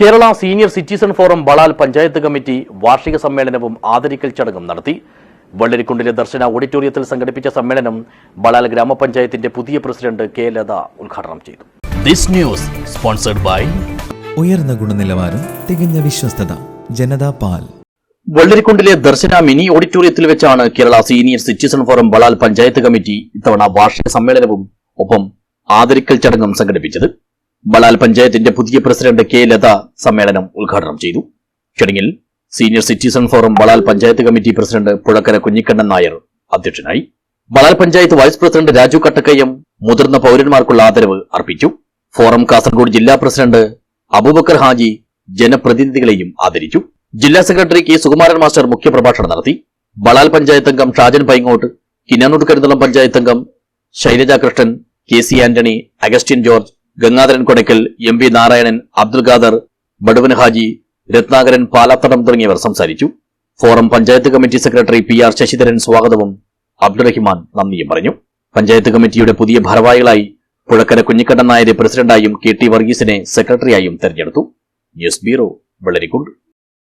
Kerala senior citizen forum Balal panchayat committee വാർഷിക സമ്മേളനവും ആദരിക്കൽ ചടങ്ങും നടത്തി. വെള്ളരിക്കുണ്ടിലെ ദർശന ഓഡിറ്റോറിയത്തിൽ സംഘടിപ്പിച്ച സമ്മേളനം ബളാൽ ഗ്രാമപഞ്ചായത്തിന്റെ പുതിയ പ്രസിഡന്റ് കെ ലത ഉദ്ഘാടനം ചെയ്തു. ദിസ് ന്യൂസ് സ്പോൺസർഡ് ബൈ ഉയർന്ന ഗുണനിലവാരം തികഞ്ഞ വിശ്വസ്തത ജനതാ പാൽ. വെള്ളരിക്കുണ്ടിലെ ദർശന മിനി ഓഡിറ്റോറിയത്തിൽ വെച്ചാണ് Kerala senior citizen forum Balal panchayat committee ഇത്തവണ വാർഷിക സമ്മേളനവും ഒപ്പം ആദരിക്കൽ ചടങ്ങും സംഘടിപ്പിച്ചത്. ബളാൽ പഞ്ചായത്തിന്റെ പുതിയ പ്രസിഡന്റ് കെ ലത സമ്മേളനം ഉദ്ഘാടനം ചെയ്തു. ചടങ്ങിൽ senior citizen forum Balal panchayat committee president Puzhakkara Kunhikannan Nair അധ്യക്ഷനായി. ബളാൽ പഞ്ചായത്ത് വൈസ് പ്രസിഡന്റ് രാജു കട്ടക്കയം മുതിർന്ന പൌരന്മാർക്കുള്ള ആദരവ് അർപ്പിച്ചു. ഫോറം കാസർഗോഡ് ജില്ലാ പ്രസിഡന്റ് അബൂബക്കർ ഹാജി ജനപ്രതിനിധികളെയും ആദരിച്ചു. ജില്ലാ സെക്രട്ടറി കെ സുകുമാരൻ മാസ്റ്റർ മുഖ്യപ്രഭാഷണം നടത്തി. ബളാൽ പഞ്ചായത്ത് അംഗം ഷാജൻ പൈങ്ങോട്ട് കിനാനൂർ കരുതളം പഞ്ചായത്ത് അംഗം Shailaja Krishnan K C Antony Augustine George Gangadharan Kodakkal M P Narayanan Abdul Khader Baduvan Haji Ratnakaran Palathadam തുടങ്ങിയവർ സംസാരിച്ചു. Forum panchayat committee secretary P R Sasidharan സ്വാഗതവും അബ്ദുറഹിമാൻ നന്ദിയും പറഞ്ഞു. പഞ്ചായത്ത് കമ്മിറ്റിയുടെ പുതിയ ഭാരവാഹികളായി പുഴക്കര കുഞ്ഞിക്കണ്ണൻ നായരെ പ്രസിഡന്റായും കെ ടി വർഗീസിനെ സെക്രട്ടറിയായും തെരഞ്ഞെടുത്തു. News bureau Vellarikundu.